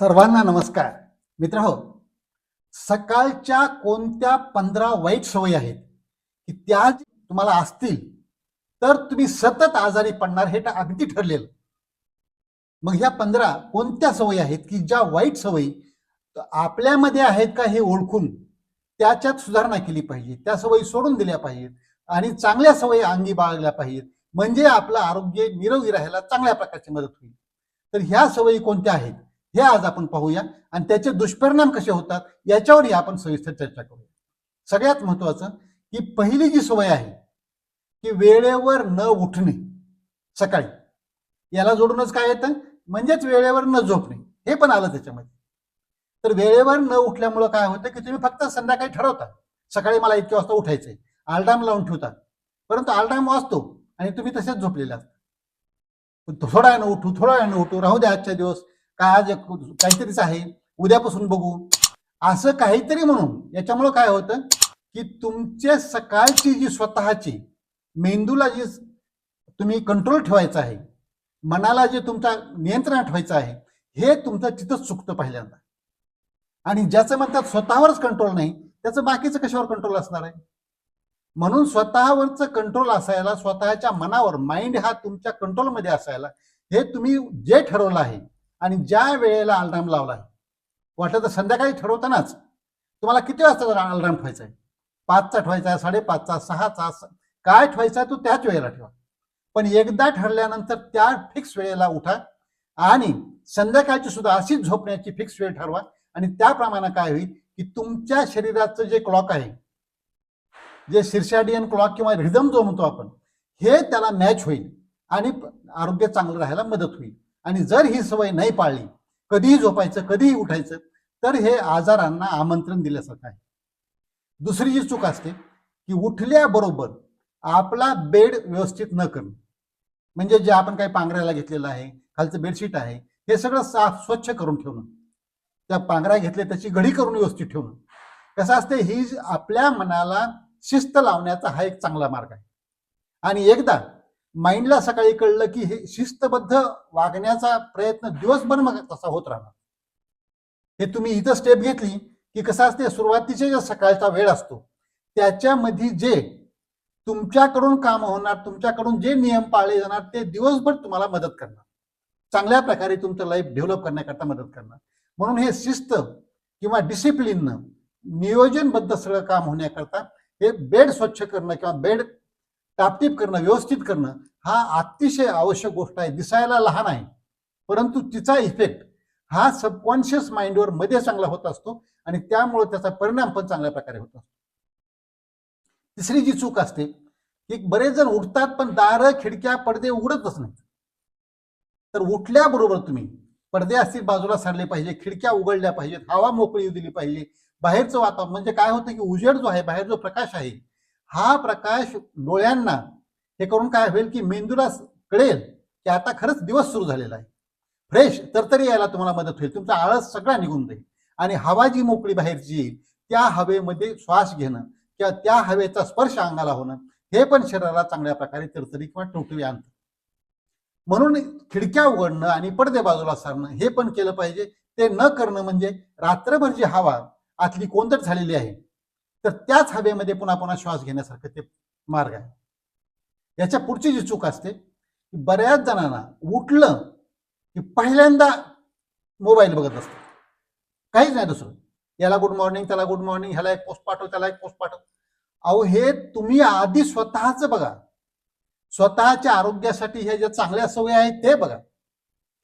सर्वांना नमस्कार. मित्र हो सकाळच्या कोणत्या पंधरा वाईट सवयी आहेत? की त्या तुम्हाला असतील तर तुम्ही सतत आजारी पडणार हे तर अगदी ठरलेलं. मग ह्या पंधरा कोणत्या सवयी आहेत? की ज्या वाईट सवयी आपल्यामध्ये आहेत का हे ओळखून त्याच्यात सुधारणा केली पाहिजे त्या सवयी सोडून दिल्या पाहिजेत आणि चांगल्या सवयी अंगी बाळगल्या पाहिजेत. म्हणजे आपलं आरोग्य निरोगी राहायला चांगल्या प्रकारची मदत होईल. तर ह्या सवयी कोणत्या आहेत? हे आज आपण पाहूया. आणि त्याचे दुष्परिणाम कसे होतात याच्यावरही आपण सविस्तर चर्चा करूया. सगळ्यात महत्वाचं की पहिली जी सवय आहे की वेळेवर न उठणे सकाळी. याला जोडूनच काय येतं? म्हणजेच वेळेवर न झोपणे. हे पण आलं त्याच्यामध्ये. तर वेळेवर न उठल्यामुळं काय होतं की तुम्ही फक्त संध्याकाळी ठरवता. सकाळी मला इतक्या वाजता उठायचंय. अलार्म लावून ठेवता. परंतु आलडाम वाजतो आणि तुम्ही तसेच झोपलेले असता. थोडा वेळानं उठू थोडा वेळानं उठू राहू द्या आजच्या दिवस. काय आज काहीतरीच आहे उद्यापासून बघू. असं काहीतरी म्हणून याच्यामुळं काय होतं की तुमचे सकाळची जी स्वतःची मेंदूला जी तुम्ही कंट्रोल ठेवायचं आहे मनाला जे तुमच्या नियंत्रणात ठेवायचं आहे हे तुमचं तिथंच चुकतं पहिल्यांदा. आणि ज्याचं म्हणतात स्वतःवरच कंट्रोल नाही त्याचं बाकीचं कशावर कंट्रोल असणार आहे? म्हणून स्वतःवरचं कंट्रोल असायला स्वतःच्या मनावर माइंड हा तुमच्या कंट्रोलमध्ये असायला हे तुम्ही जे ठरवलं आहे आणि ज्या वेळेला अलार्म लावला आहे वाटलं तर संध्याकाळी ठरवतानाच. तुम्हाला किती वाजता अलार्म ठेवायचा आहे? पाचचा ठेवायचा आहे साडेपाचचा सहाचा काय ठेवायचा आहे तो त्याच वेळेला ठेवा. पण एकदा ठरल्यानंतर त्या फिक्स वेळेला उठा आणि संध्याकाळची सुद्धा अशीच झोपण्याची फिक्स वेळ ठरवा आणि त्याप्रमाणे काय होईल की तुमच्या शरीराचं जे क्लॉक आहे जे सिरशाडियन क्लॉक किंवा रिदम जो म्हणतो आपण हे त्याला मॅच होईल आणि आरोग्य चांगलं राहायला मदत होईल. आणि जर ही सवय नाही पाळली कधीही झोपायचं कधीही उठायचं तर हे आजारांना आमंत्रण दिल्यासारखं आहे. दुसरी जी चूक असते की उठल्याबरोबर आपला बेड व्यवस्थित न करणं. म्हणजे जे आपण काही पांघरायला घेतलेलं आहे खालचं बेडशीट आहे हे सगळं साफ स्वच्छ करून ठेवणं. त्या पांघरा घेतले त्याची घडी करून व्यवस्थित ठेवणं. कसं असते ही आपल्या मनाला शिस्त लावण्याचा हा एक चांगला मार्ग आहे. आणि एकदा माइंडला सकाळी कळलं की हे शिस्तबद्ध वागण्याचा प्रयत्न दिवसभर मग तसा होत राहणार. हे तुम्ही इथं स्टेप घेतली की कसं असते सुरुवातीचे जे सकाळचा वेळ असतो त्याच्यामध्ये जे तुमच्याकडून काम होणार तुमच्याकडून जे नियम पाळले जाणार ते दिवसभर तुम्हाला मदत करणार. चांगल्या प्रकारे तुमचं लाईफ डेव्हलप करण्याकरता मदत करणार. म्हणून हे शिस्त किंवा डिसिप्लिननं नियोजनबद्ध सगळं काम होण्याकरता हे बेड स्वच्छ करणं किंवा बेड टापटीप करणं व्यवस्थित करणं हा अतिशय आवश्यक गोष्ट आहे. दिसायला लहान आहे परंतु तिचा इफेक्ट हा सबकॉन्शियस माइंडवर मध्ये चांगला होत असतो आणि त्यामुळे त्याचा परिणाम पण चांगल्या प्रकारे होत असतो. तिसरी जी चूक असते की बरेच जण उठतात पण दारं खिडक्या पडदे उघडतच नाही तर उठल्याबरोबर तुम्ही पडदे असतील बाजूला सरले पाहिजे खिडक्या उघडल्या पाहिजेत हवा मोकळी दिली पाहिजे. बाहेरचं वातावरण म्हणजे काय होतं की उजेड जो आहे बाहेर जो प्रकाश आहे हा प्रकाश डोळ्यांना हे करून काय होईल की मेंदूला कळेल की आता खरंच दिवस सुरू झालेला आहे. फ्रेश तरतरी यायला तुम्हाला मदत होईल. तुमचा आळस सगळा निघून जाईल. आणि हवा जी मोकळी बाहेरची येईल त्या हवेमध्ये श्वास घेणं किंवा त्या हवेचा स्पर्श अंगाला होणं हे पण शरीराला चांगल्या प्रकारे तरतरी किंवा टवटवी आणतं. म्हणून खिडक्या उघडणं आणि पडदे बाजूला सारणं हे पण केलं पाहिजे. ते न करणं म्हणजे रात्रभर जी हवा आतली कोंदट झालेली आहे तर त्याच हवेमध्ये पुन्हा पुन्हा श्वास घेण्यासारखं ते मार्ग आहे. याच्या पुढची जी चूक असते की बऱ्याच जणांना उठलं की पहिल्यांदा मोबाईल बघत असतो काहीच नाही दुसरं. याला गुड मॉर्निंग त्याला गुड मॉर्निंग ह्याला एक पोस्ट पाठव त्याला एक पोस्ट पाठव. अहो हे तुम्ही आधी स्वतःच बघा. स्वतःच्या आरोग्यासाठी हे ज्या चांगल्या सवयी आहेत ते बघा.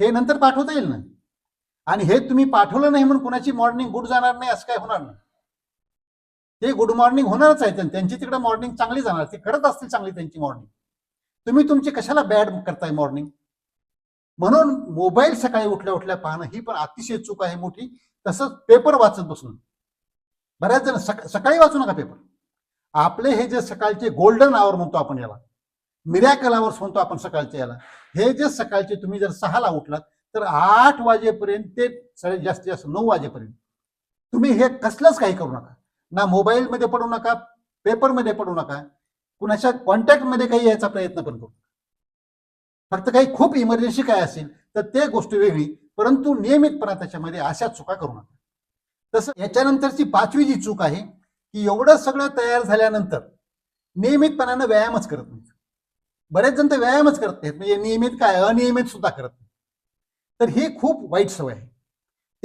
हे नंतर पाठवता येईल ना? आणि हे तुम्ही पाठवलं नाही म्हणून कुणाची मॉर्निंग गुड जाणार नाही असं काय होणार नाही ते गुड मॉर्निंग होणारच आहे त्यांची तिकडे मॉर्निंग चांगली जाणार ते करत असतील चांगली त्यांची मॉर्निंग तुम्ही तुमची कशाला बॅड करताय मॉर्निंग म्हणून मोबाईल सकाळी उठल्या उठल्या पाहणं ही पण अतिशय चूक आहे मोठी. तसंच पेपर वाचत बसून. बऱ्याच जण सक- सकाळी वाचू नका पेपर आपले हे जे सकाळचे गोल्डन आवर म्हणतो आपण याला मिरॅकल आवर्स म्हणतो आपण सकाळचे याला हे जे सकाळचे तुम्ही जर सहाला उठलात तर आठ वाजेपर्यंत ते सगळ्यात जास्तीत जास्त नऊ वाजेपर्यंत. तुम्ही हे कसलंच काही करू नका. ना मोबाईलमध्ये पडू नका पेपरमध्ये पडू नका. कुणाच्या कॉन्टॅक्टमध्ये काही यायचा प्रयत्न पण करू. फक्त काही खूप इमर्जन्सी काय असेल तर ते गोष्ट वेगळी परंतु नियमितपणा त्याच्यामध्ये अशा चुका करू नका. तसं याच्यानंतरची पाचवी जी चूक आहे की एवढं सगळं तयार झाल्यानंतर नियमितपणानं व्यायामच करत नाहीत. बरेच जण तर व्यायामच करत नाहीत म्हणजे नियमित काय अनियमित सुद्धा करत नाही तर ही खूप वाईट सवय आहे.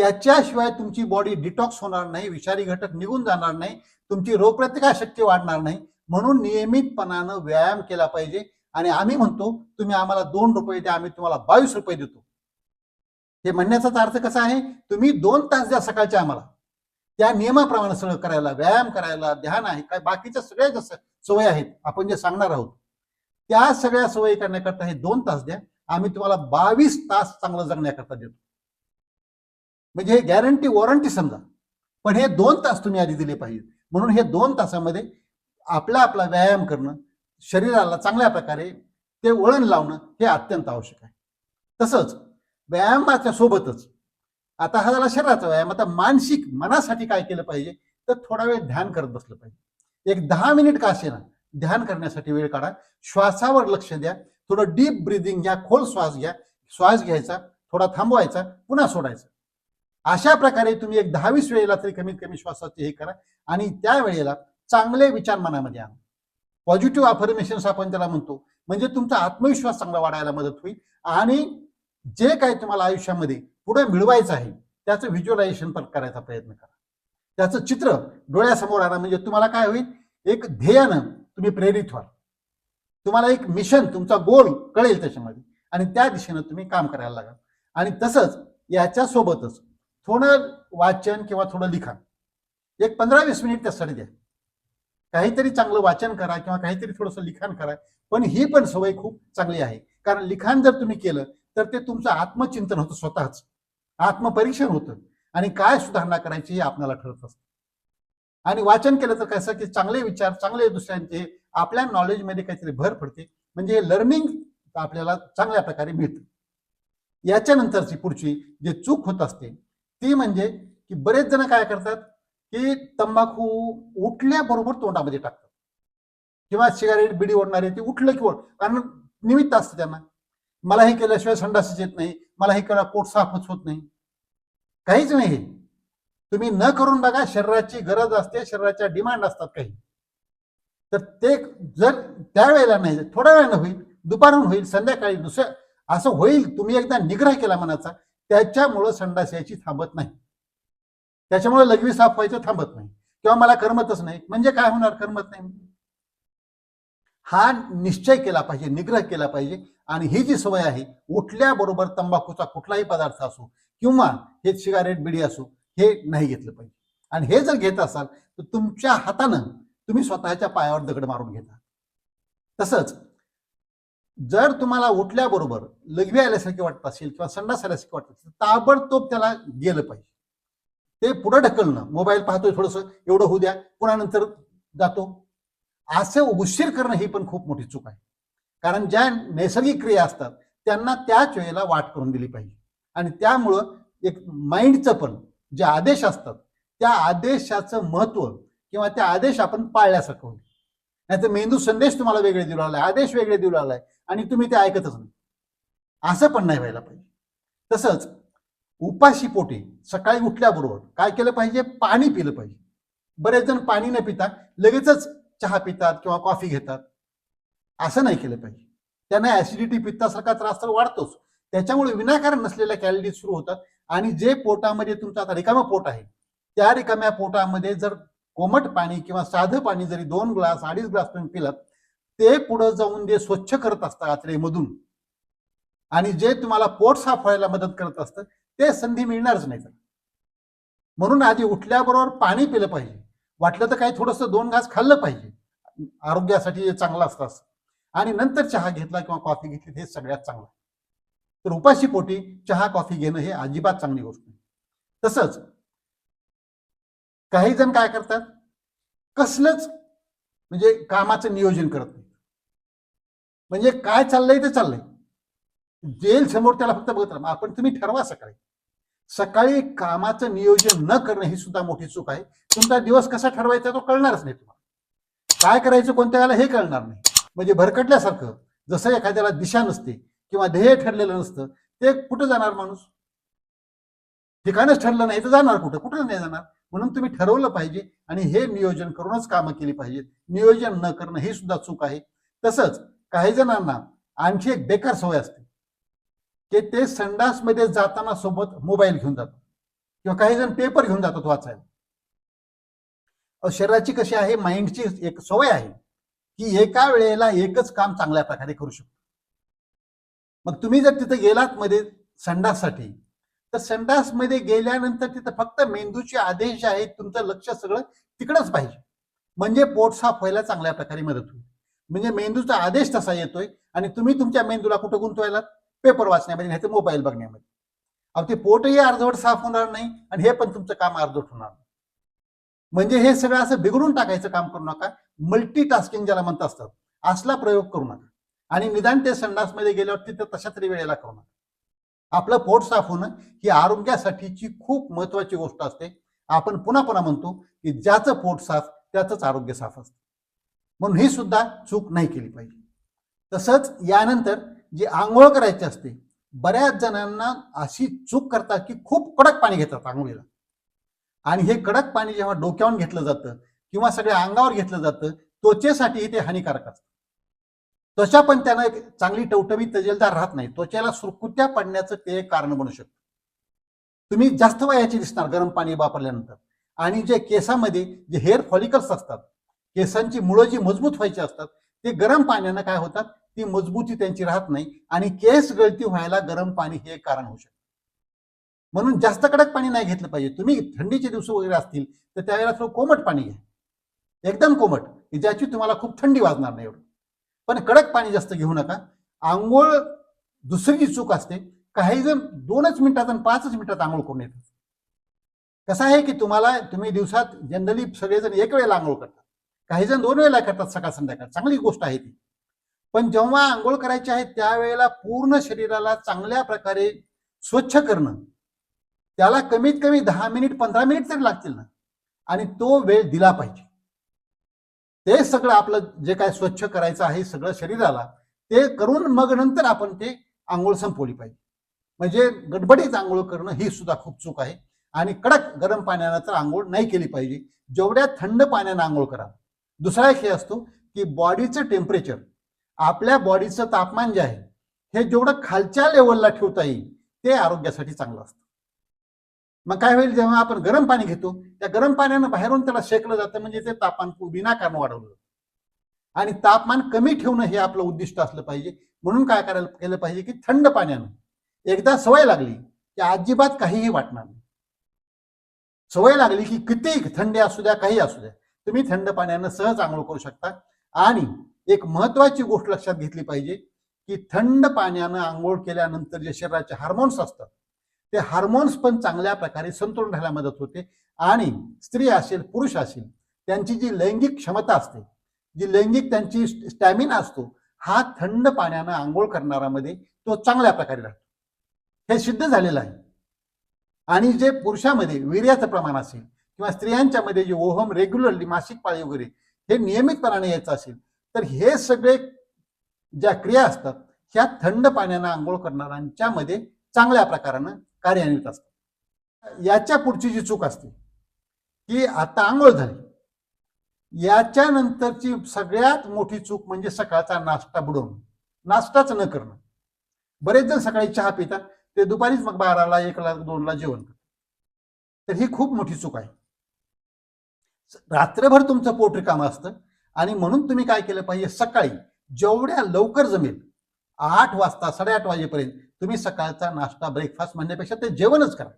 त्याच्याशिवाय तुमची बॉडी डिटॉक्स होणार नाही विषारी घटक निघून जाणार नाही तुमची रोगप्रतिकार शक्ती वाढणार नाही. म्हणून नियमितपणानं व्यायाम केला पाहिजे. आणि आम्ही म्हणतो तुम्ही आम्हाला दोन रुपये द्या आम्ही तुम्हाला बावीस रुपये देतो. हे म्हणण्याचाच अर्थ कसा आहे? तुम्ही दोन तास द्या सकाळच्या आम्हाला. त्या नियमाप्रमाणे सगळं करायला व्यायाम करायला ध्यान आहे काय बाकीच्या सगळ्या ज्या सवय सवयी आहेत आपण जे सांगणार आहोत त्या सगळ्या सवयी करण्याकरता हे दोन तास द्या. आम्ही तुम्हाला बावीस तास चांगलं जगण्याकरता देतो. म्हणजे हे गॅरंटी वॉरंटी समजा. पण हे दोन तास तुम्ही आधी दिले पाहिजे म्हणून हे दोन तासामध्ये आपला आपला व्यायाम करणं शरीराला चांगल्या प्रकारे ते वळण लावणं हे अत्यंत आवश्यक आहे. तसंच व्यायामाच्या सोबतच आता हा झाला शरीराचा व्यायाम. आता मानसिक मनासाठी काय केलं पाहिजे? तर थोडा वेळ ध्यान करत बसलं पाहिजे. एक दहा मिनिट का असेना ध्यान करण्यासाठी वेळ काढा. श्वासावर लक्ष द्या. थोडं डीप ब्रिदिंग घ्या. खोल श्वास घ्या. श्वास घ्यायचा थोडा थांबवायचा पुन्हा सोडायचा. अशा प्रकारे तुम्ही एक दहावीस वेळेला तरी कमीत कमी श्वासाचे हे करा. आणि त्या वेळेला चांगले विचार मनामध्ये आणा. पॉझिटिव्ह अफर्मेशन्स आपण त्याला म्हणतो म्हणजे तुमचा आत्मविश्वास चांगला वाढायला मदत होईल. आणि जे काही तुम्हाला आयुष्यामध्ये पुढे मिळवायचं आहे त्याचं व्हिज्युअलायझेशन पण करायचा प्रयत्न करा. त्याचं चित्र डोळ्यासमोर आणा म्हणजे तुम्हाला काय होईल? एक ध्येयानं तुम्ही प्रेरित व्हाल. तुम्हाला एक मिशन तुमचा गोल कळेल त्याच्यामध्ये. आणि त्या दिशेनं तुम्ही काम करायला लागाल. आणि तसंच याच्या सोबतच थोडं वाचन किंवा थोडं लिखाण. एक पंधरा वीस मिनिट त्यासाठी द्या. काहीतरी चांगलं वाचन करा किंवा काहीतरी थोडंसं लिखाण करा. पण ही पण सवय खूप चांगली आहे. कारण लिखाण जर तुम्ही केलं तर ते तुमचं आत्मचिंतन होतं स्वतःच. आत्मपरीक्षण होतं. आणि काय सुधारणा करायची हे आपल्याला ठरत असतं. आणि वाचन केलं तर कसं की चांगले विचार चांगले दुसऱ्यांचे आपल्या नॉलेजमध्ये काहीतरी भर पडते. म्हणजे हे लर्निंग आपल्याला चांगल्या प्रकारे मिळतं. याच्यानंतरची पुढची जे चूक होत असते ती म्हणजे की बरेच जण काय करतात की तंबाखू उठल्याबरोबर तोंडामध्ये टाकतात. किंवा सिगारेट बिडी ओढणारे ते उठलं की ओढ. कारण निमित्त असतं त्यांना. मला हे केल्याशिवाय संडासच येत नाही. मला हे केला पोट साफच होत नाही. काहीच नाही हे. तुम्ही न करून बघा शरीराची गरज असते शरीराच्या डिमांड असतात काही. तर ते जर त्यावेळेला नाही थोड्या वेळानं होईल दुपारून होईल संध्याकाळी दुसऱ्या असं होईल. तुम्ही एकदा निग्रह केला मनाचा त्याच्यामुळं संडास यायची थांबत नाही. त्याच्यामुळे लघवी साफ व्हायचं थांबत नाही. किंवा मला करमतच नाही. म्हणजे काय होणार? करमत नाही. हा निश्चय केला पाहिजे निग्रह केला पाहिजे. आणि ही जी सवय आहे उठल्याबरोबर तंबाखूचा कुठलाही पदार्थ असो किंवा हे सिगारेट बिडी असो हे नाही घेतलं पाहिजे. आणि हे जर घेत असाल तर तुमच्या हातानं तुम्ही स्वतःच्या पायावर दगड मारून घेता. तसंच जर तुम्हाला उठल्याबरोबर लघवी आल्यासारखे वाटत असेल किंवा संडास आल्यासारखे वाटत असेल ताबडतोब त्याला गेलं पाहिजे. ते पुढं ढकलणं. मोबाईल पाहतोय थोडंसं एवढं होऊ द्या पुन्हा नंतर जातो. असं उशीर करणं ही पण खूप मोठी चूक आहे. कारण ज्या नैसर्गिक क्रिया असतात त्यांना त्याच वेळेला वाट करून दिली पाहिजे. आणि त्यामुळं एक माइंडचं पण जे आदेश असतात त्या आदेशाचं महत्त्व किंवा त्या आदेश आपण पाळल्यासारखं होईल. नाही तर मेंदू संदेश तुम्हाला वेगळे देऊ लागलाय आदेश वेगळे देऊ लागलाय. आणि तुम्ही ते ऐकतच नाही. असं पण नाही व्हायला पाहिजे. तसंच उपाशी पोटी सकाळी उठल्याबरोबर काय केलं पाहिजे? पाणी पिलं पाहिजे. बरेच जण पाणी न पिता लगेचच चहा पितात किंवा कॉफी घेतात. असं नाही केलं पाहिजे. त्यांना ऍसिडिटी पित्तासारखा त्रास तर वाढतोच. त्याच्यामुळे विनाकारण नसलेल्या कॅलरीज सुरू होतात. आणि जे पोटामध्ये तुमचं आता रिकामं पोट आहे त्या रिकाम्या पोटामध्ये जर कोमट पाणी किंवा साधं पाणी जरी दोन ग्लास अडीच ग्लास तुम्ही पिलात ते पुढे जाऊन जे स्वच्छ करत असतं आचरेमधून आणि जे तुम्हाला पोट साफ व्हायला मदत करत असतं ते संधी मिळणारच नाही तर म्हणून आधी उठल्याबरोबर पाणी पिलं पाहिजे. वाटलं तर काही थोडंसं दोन घास खाल्लं पाहिजे. आरोग्यासाठी चांगलं असतं असं. आणि नंतर चहा घेतला किंवा कॉफी घेतली हे सगळ्यात चांगलं. तर उपाशी पोटी चहा कॉफी घेणं हे अजिबात चांगली गोष्ट नाही. तसंच काही जण काय करतात? कसलंच म्हणजे कामाचं नियोजन करत नाही. म्हणजे काय चाललंय ते चाललंय. जेल समोर त्याला फक्त बघत राहा. आपण तुम्ही ठरवा सकाळी. सकाळी कामाचं नियोजन न करणं ही सुद्धा मोठी चूक आहे. तुमचा दिवस कसा ठरवायचा तो कळणारच नाही तुम्हाला. काय करायचं कोणत्या वेळेला हे कळणार नाही. म्हणजे भरकटल्यासारखं जसं एखाद्याला दिशा नसते किंवा ध्येय ठरलेलं नसतं ते कुठं जाणार माणूस? ठिकाणच ठरलं नाही तर जाणार कुठं? कुठं नाही जाणार? म्हणून तुम्ही ठरवलं पाहिजे आणि हे नियोजन करूनच कामं केली पाहिजेत. नियोजन न करणं ही सुद्धा चूक आहे. तसंच काही जणांना आणखी एक बेकार सवय असते. की ते संडासमध्ये जाताना सोबत मोबाईल घेऊन जातात. किंवा काही जण पेपर घेऊन जातात वाचायला. शरीराची कशी आहे? माइंडची एक सवय आहे की एका वेळेला एकच काम चांगल्या प्रकारे करू शकतो. मग तुम्ही जर तिथे गेलात मध्ये संडाससाठी तर संडासमध्ये गेल्यानंतर तिथं फक्त मेंदूचे आदेश जे आहेत तुमचं लक्ष सगळं तिकडंच पाहिजे. म्हणजे पोट साफ व्हायला चांगल्या प्रकारे मदत होईल. म्हणजे मेंदूचा आदेश तसा येतोय आणि तुम्ही तुमच्या मेंदूला कुठं गुंतवायला पेपर वाचण्यामध्ये नाही तर मोबाईल बघण्यामध्ये. अहो ते पोटही अर्धवट साफ होणार नाही आणि हे पण तुमचं काम अर्धवट होणार नाही. म्हणजे हे सगळं असं बिघडून टाकायचं काम करू नका. मल्टी टास्किंग ज्याला म्हणत असतात असला प्रयोग करू नका. आणि निदान ते संडासमध्ये गेल्यावर तिथं तशा तरी वेळेला करू नका. आपलं पोट साफ होणं ही आरोग्यासाठीची खूप महत्वाची गोष्ट असते. आपण पुन्हा पुन्हा म्हणतो की ज्याचं पोट साफ त्याचंच आरोग्य साफ असतं. म्हणून ही सुद्धा चूक नाही केली पाहिजे. तसंच यानंतर जी आंघोळ करायची असते बऱ्याच जणांना अशी चूक करतात की खूप कडक पाणी घेतात आंघोळीला. आणि हे कडक पाणी जेव्हा डोक्यावरून घेतलं जातं किंवा सगळ्या अंगावर घेतलं जातं त्वचेसाठी ते हानिकारक असतं. त्वचा पण त्यानं एक चांगली टवटवीत तजेलदार राहत नाही. त्वचेला सुरकुत्या पडण्याचं ते एक कारण बनू शकतं. तुम्ही जास्त वयाचे दिसणार गरम पाणी वापरल्यानंतर. आणि जे केसामध्ये जे हेअर फॉलिकल्स असतात केसांची मुळं जी मजबूत व्हायची असतात ते गरम पाण्यानं काय होतात? ती मजबूती त्यांची राहत नाही आणि केस गळती व्हायला गरम पाणी हे एक कारण होऊ शकतं. म्हणून जास्त कडक पाणी नाही घेतलं पाहिजे. तुम्ही थंडीचे दिवस वगैरे असतील तर त्यावेळेला थोडं कोमट पाणी घ्या. एकदम कोमट की ज्याची तुम्हाला खूप थंडी वाजणार नाही एवढं. पण कडक पाणी जास्त घेऊ नका. आंघोळ दुसरी जी चूक असते. काही जण दोनच मिनिटात आणि पाचच मिनिटात आंघोळ करून येतात. कसं आहे की तुम्हाला तुम्ही दिवसात जनरली सगळेजण एक वेळेला आंघोळ करतात. काही जण दोन वेळेला करतात सकाळ संध्याकाळ. चांगली गोष्ट आहे ती. पण जेव्हा आंघोळ करायची आहे त्यावेळेला पूर्ण शरीराला चांगल्या प्रकारे स्वच्छ करणं त्याला कमीत कमी दहा मिनिट पंधरा मिनिट तरी लागतील ना. आणि तो वेळ दिला पाहिजे. ते सगळं आपलं जे काय स्वच्छ करायचं आहे सगळं शरीराला ते करून मग नंतर आपण ते आंघोळ संपवली पाहिजे. म्हणजे गडबडीत आंघोळ करणं ही सुद्धा खूप चूक आहे. आणि कडक गरम पाण्यानं तर आंघोळ नाही केली पाहिजे. जेवढ्या थंड पाण्यानं आंघोळ करा. दुसरा एक हे असतो की बॉडीचं टेम्परेचर आपल्या बॉडीचं तापमान जे आहे हे जेवढं खालच्या लेवलला ठेवता येईल ते आरोग्यासाठी चांगलं असतं. मग काय होईल जेव्हा आपण गरम पाणी घेतो त्या गरम पाण्यानं बाहेरून त्याला शेकलं जातं म्हणजे ते तापमान विनाकारण वाढवलं जातं. आणि तापमान कमी ठेवणं हे आपलं उद्दिष्ट असलं पाहिजे. म्हणून काय करायला केलं पाहिजे की थंड पाण्यानं. एकदा सवय लागली की अजिबात काहीही वाटणार नाही. सवय लागली की किती थंडी असू द्या काही असू द्या तुम्ही थंड पाण्यानं सहज आंघोळ करू शकता. आणि एक महत्वाची गोष्ट लक्षात घेतली पाहिजे की थंड पाण्यानं आंघोळ केल्यानंतर जे शरीराचे हार्मोन्स असतात ते हार्मोन्स पण चांगल्या प्रकारे संतुलन राहायला मदत होते. आणि स्त्री असेल पुरुष असेल त्यांची जी लैंगिक क्षमता असते जी लैंगिक त्यांची स्टॅमिना असतो हा थंड पाण्यानं आंघोळ करणारामध्ये तो चांगल्या प्रकारे राहतो. हे सिद्ध झालेलं आहे. आणि जे पुरुषामध्ये वीर्याचं प्रमाण असेल किंवा स्त्रियांच्या मध्ये जे ओहम रेग्युलरली मासिक पाळी वगैरे हे नियमितपणाने यायचं असेल तर हे सगळे ज्या क्रिया असतात ह्या थंड पाण्यानं आंघोळ करणाऱ्यांच्या मध्ये चांगल्या प्रकारानं कार्यान्वित असतात. याच्या पुढची जी चूक असते की आता आंघोळ झाली. याच्यानंतरची सगळ्यात मोठी चूक म्हणजे सकाळचा नाश्ता बुडवणं. नाश्ताच न करणं. बरेच जण सकाळी चहा पितात ते दुपारीच मग बाराला एकला दोनला जेवण करतात. तर ही खूप मोठी चूक आहे. रात्रभर तुमचं पोट रिकामं असतं आणि म्हणून तुम्ही काय केलं पाहिजे? सकाळी जेवढ्या लवकर जमेल आठ वाजता साडेआठ वाजेपर्यंत तुम्ही सकाळचा नाश्ता ब्रेकफास्ट म्हणण्यापेक्षा ते जेवणच करा.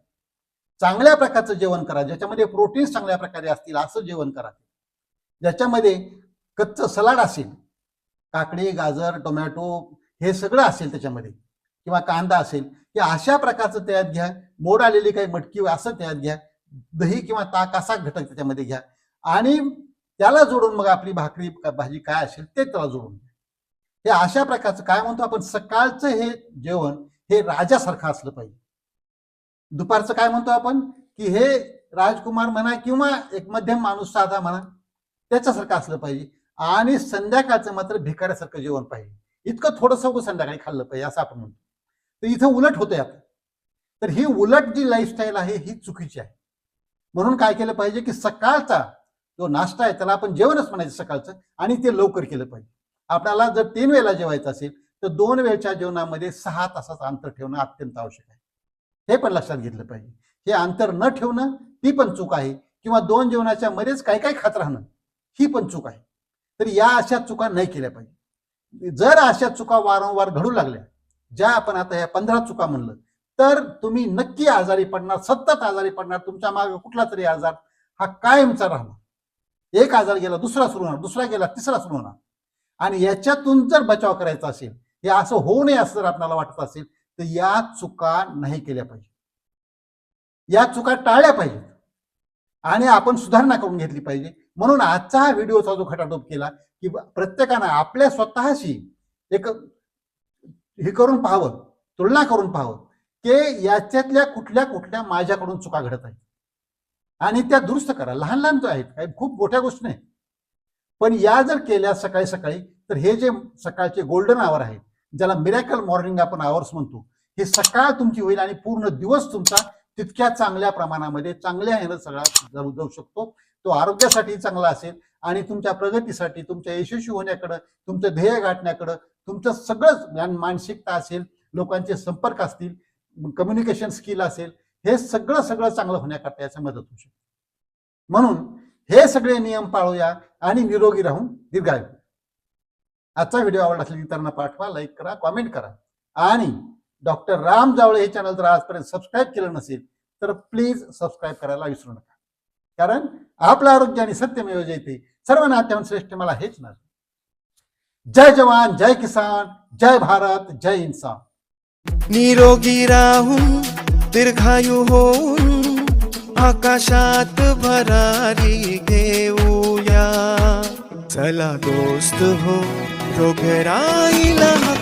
चांगल्या प्रकारचं जेवण करा. ज्याच्यामध्ये प्रोटीन्स चांगल्या प्रकारे असतील असं जेवण करा ज्याच्यामध्ये कच्चं सलाड असेल काकडी गाजर टोमॅटो हे सगळं असेल त्याच्यामध्ये किंवा कांदा असेल हे अशा प्रकारचं त्यात घ्या. मोड आलेली काही मटकी असं त्यात घ्या. दही किंवा ताक असा घटक त्याच्यामध्ये घ्या. आणि त्याला जोडून मग आपली भाकरी भाजी काय असेल ते त्याला जोडून घ्या. हे अशा प्रकारचं काय म्हणतो आपण सकाळचं हे जेवण हे राजासारखं असलं पाहिजे. दुपारचं काय म्हणतो आपण? की हे राजकुमार म्हणा किंवा एक मध्यम माणूस साधा म्हणा त्याच्यासारखं असलं पाहिजे. आणि संध्याकाळचं मात्र भिकाऱ्यासारखं जेवण पाहिजे. इतकं थोडंसं संध्याकाळी खाल्लं पाहिजे असं आपण म्हणतो. तर इथं उलट होतंय आता. तर ही उलट जी लाईफस्टाईल आहे ही चुकीची आहे. म्हणून काय केलं पाहिजे की सकाळचा जो नाश्ता आहे त्याला आपण जेवणच म्हणायचं सकाळचं आणि ते लवकर केलं पाहिजे. आपल्याला जर तीन वेळेला जेवायचं असेल तर दोन वेळच्या जेवणामध्ये सहा तासाचं अंतर ठेवणं अत्यंत आवश्यक आहे. हे पण लक्षात घेतलं पाहिजे. हे अंतर न ठेवणं ती पण चूक आहे किंवा दोन जेवणाच्या मध्येच काय काय खात राहणं ही पण चूक आहे. तर या अशा चुका नाही केल्या पाहिजे. जर अशा चुका वारंवार घडू लागल्या ज्या आपण आता ह्या पंधरा चुका म्हणलं तर तुम्ही नक्की आजारी पडणार सतत आजारी पडणार तुमच्या मागे कुठला तरी आजार हा कायमचा राहणार. एक आजार गेला दुसरा सुरू होणार दुसरा गेला तिसरा सुरू होणार. आणि याच्यातून जर बचाव करायचा असेल हे असं होऊ नये असं जर आपल्याला वाटत असेल तर या चुका नाही केल्या पाहिजे. या चुका टाळल्या पाहिजेत. आणि आपण सुधारणा करून घेतली पाहिजे. म्हणून आजचा हा व्हिडिओचा जो खटाटोप केला की प्रत्येकानं आपल्या स्वतःशी एक हे करून पाहावं तुलना करून पाहावं की याच्यातल्या कुठल्या कुठल्या माझ्याकडून चुका घडत आहेत. आणि त्या दुरुस्त करा. लहान लहान जो आहेत काही खूप मोठ्या गोष्टी नाही पण या जर केल्या सकाळी सकाळी तर हे जे सकाळचे गोल्डन आवर आहेत ज्याला मिरॅकल मॉर्निंग आपण आवर्स म्हणतो. हे सकाळ तुमची होईल आणि पूर्ण दिवस तुमचा तितक्या चांगल्या प्रमाणामध्ये चांगल्या ह्यानं सगळा जाऊ जाऊ शकतो. तो आरोग्यासाठी चांगला असेल आणि तुमच्या प्रगतीसाठी तुमच्या यशस्वी होण्याकडं तुमचं ध्येय गाठण्याकडं तुमचं सगळंच ज्ञान मानसिकता असेल लोकांचे संपर्क असतील कम्युनिकेशन स्किल असेल हे सगळं सगळं चांगलं होण्याकरता याचा मदत होऊ शकते. म्हणून हे सगळे नियम पाळूया आणि निरोगी राहून दीर्घायू. आजचा व्हिडिओ आवडला असेल इतरांना पाठवा लाईक करा कॉमेंट करा. आणि डॉक्टर राम जावळे हे चॅनल जर आजपर्यंत सबस्क्राईब केलं नसेल तर प्लीज सबस्क्राईब करायला विसरू नका. कारण आपलं आरोग्य आणि सत्यमेव जयते सर्व नात्याहून श्रेष्ठ मला हेच ना जय जवान जय किसान जय भारत जय इन्सान निरोगी राहून दीर्घायू होऊन आकाशात भरारी घेऊया. चला दोस्त हो Rocherá y la